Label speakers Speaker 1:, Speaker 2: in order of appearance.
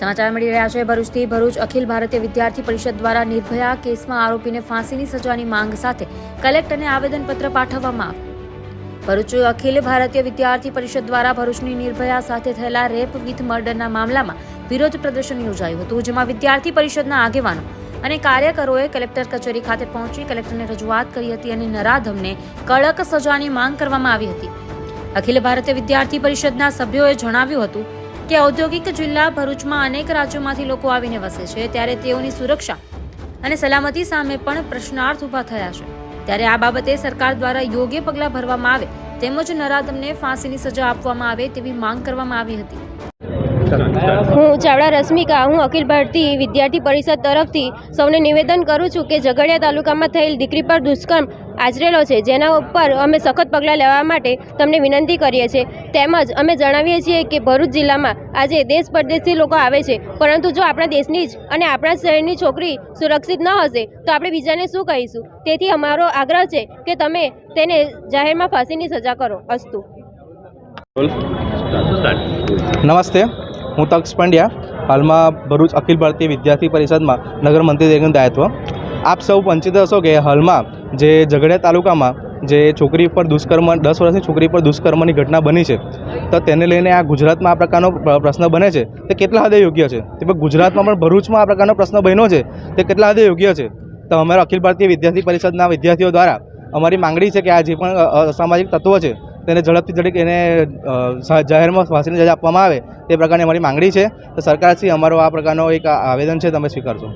Speaker 1: સમાચાર મળી રહ્યા છે. ભરૂચથી ભરૂચ અખિલ ભારતીય વિદ્યાર્થી પરિષદ દ્વારા નિર્ભયા કેસમાં આરોપીને ફાંસીની સજાની માંગ સાથે કલેક્ટરને આવેદનપત્ર પાઠવવામાં ભરૂચ અખિલ ભારતીય વિદ્યાર્થી પરિષદ દ્વારા ભરૂચની નિર્ભયા સાથે થયેલા રેપ વિથ મર્ડરના મામલામાં વિરોધ પ્રદર્શન યોજાયું હતું, જેમાં વિદ્યાર્થી પરિષદના આગેવાનો અને કાર્યકરોએ કલેક્ટર કચેરી ખાતે પહોંચી કલેક્ટરને રજૂઆત કરી હતી અને નરાધમને કડક સજાની માંગ કરવામાં આવી હતી. અખિલ ભારતીય વિદ્યાર્થી પરિષદના સભ્યોએ જણાવ્યું હતું કે ઔદ્યોગિક જિલ્લા ભરૂચમાં અનેક રાજ્યોમાંથી લોકો આવીને વસે છે, ત્યારે તેઓની સુરક્ષા અને સલામતી સામે પણ પ્રશ્નાર્થ ઊભા થયા છે. ત્યારે આ બાબતે સરકાર દ્વારા યોગ્ય પગલાં ભરવામાં આવે તેમજ નરાધમને ફાંસીની સજા આપવામાં આવે તેવી માંગ કરવામાં આવી હતી.
Speaker 2: હું ચાવડા રશ્મિકા, હું અખિલ ભારતીય વિદ્યાર્થી પરિષદ તરફથી સૌને નિવેદન કરું છું કે ઝઘડિયા તાલુકામાં થયેલ દીકરી પર દુષ્કર્મ આચરેલો છે, જેના ઉપર અમે સખત પગલાં લેવા માટે તમને વિનંતી કરીએ છીએ. તેમજ અમે જણાવીએ છીએ કે ભરૂચ જિલ્લામાં આજે દેશ પરદેશથી લોકો આવે છે, પરંતુ જો આપણા દેશની જ અને આપણા શહેરની છોકરી સુરક્ષિત ન હશે, તો આપણે બીજાને શું કહીશું? તેથી અમારો આગ્રહ છે કે તમે તેને જાહેરમાં ફાંસીની સજા કરો. અસ્તુ.
Speaker 3: નમસ્તે. હું તક્ષ પંડ્યા, હાલમાં ભરૂચ અખિલ ભારતીય વિદ્યાર્થી પરિષદમાં નગર મંત્રી તરીકેનું દાયિત્વ. આપ સૌ પંચિત હશો કે હાલમાં જે ઝઘડિયા તાલુકામાં જે છોકરી પર દુષ્કર્મ, દસ વર્ષની છોકરી પર દુષ્કર્મની ઘટના બની છે, તો તેને લઈને આ ગુજરાતમાં આ પ્રકારનો પ્રશ્ન બને છે. તે કેટલા હદે યોગ્ય છે? તે ગુજરાતમાં પણ ભરૂચમાં આ પ્રકારનો પ્રશ્ન બન્યો છે. તે કેટલા હદે યોગ્ય છે? તો અમારા અખિલ ભારતીય વિદ્યાર્થી પરિષદના વિદ્યાર્થીઓ દ્વારા અમારી માંગણી છે કે આ જે પણ અસામાજિક તત્વો છે તેને ઝડપથી ઝડપ એને જાહેરમાં ફાંસીની સજા આપવામાં આવે તે પ્રકારની અમારી માંગણી છે. તો સરકારશ્રી, અમારો આ પ્રકારનો એક આવેદન છે, તમે સ્વીકારશો.